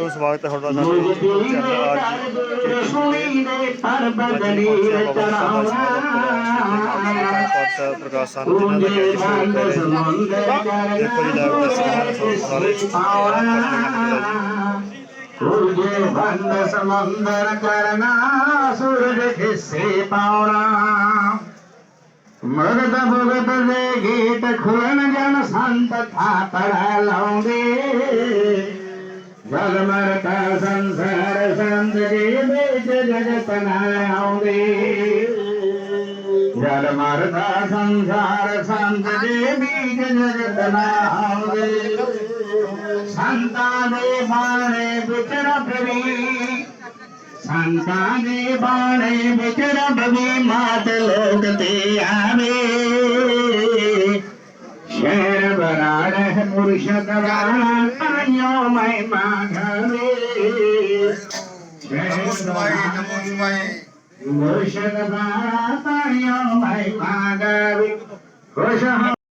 ਤੋਂ ਸਵਾਗਤ ਹੈ ਤੁਹਾਡਾ ਸਾਡੇ YouTube ਚੈਨਲ ਪ੍ਰਕਾਸ਼ ਦਾ ਕਰ ਦੇਖੋ ਜੀ ਲਾਈਵ ਸਾਰੇ ਤੁਝੇ ਬੰਦ। ਸਮੁੰਦਰ ਕਰਨਾ ਸੂਰਜ ਖਿੱਸੇ ਪਾਉਣਾ। ਮਰਦ ਭਗਤ ਦੇ ਗੀਤ ਖੁਰਨ ਜਨ ਸੰਤ ਥਾਪੜ ਲਾਉਂਦੇ। ਜਲ ਮਰਤਾ ਸੰਸਾਰ ਸੰਤ ਜੀ ਵਿੱਚ ਜਗਤ ਨਾ ਆਉਂਦੇ ਜਲ ਮਰਦਾ ਸੰਸਾਰ ਸੰਤ ਦੇ ਬੀਜ ਜਗਤ ਨਾ ਆਉਂਦੇ ਸੰਤਾਂ ਦੇ ਬਾਣੇ ਵਿੱਚ ਰੱਬ ਵੀ ਸੰਤਾਂ ਦੇ ਬਾਣੇ ਵਿੱਚ ਰੱਬ ਵੀ ਮਾਤ ਲੋਕ ਤੇ ਆਵੇ মুর্শিদ আয়ো মাই মাঘরে মুর্শিদ আয়ো মাই মাঘরে খুশ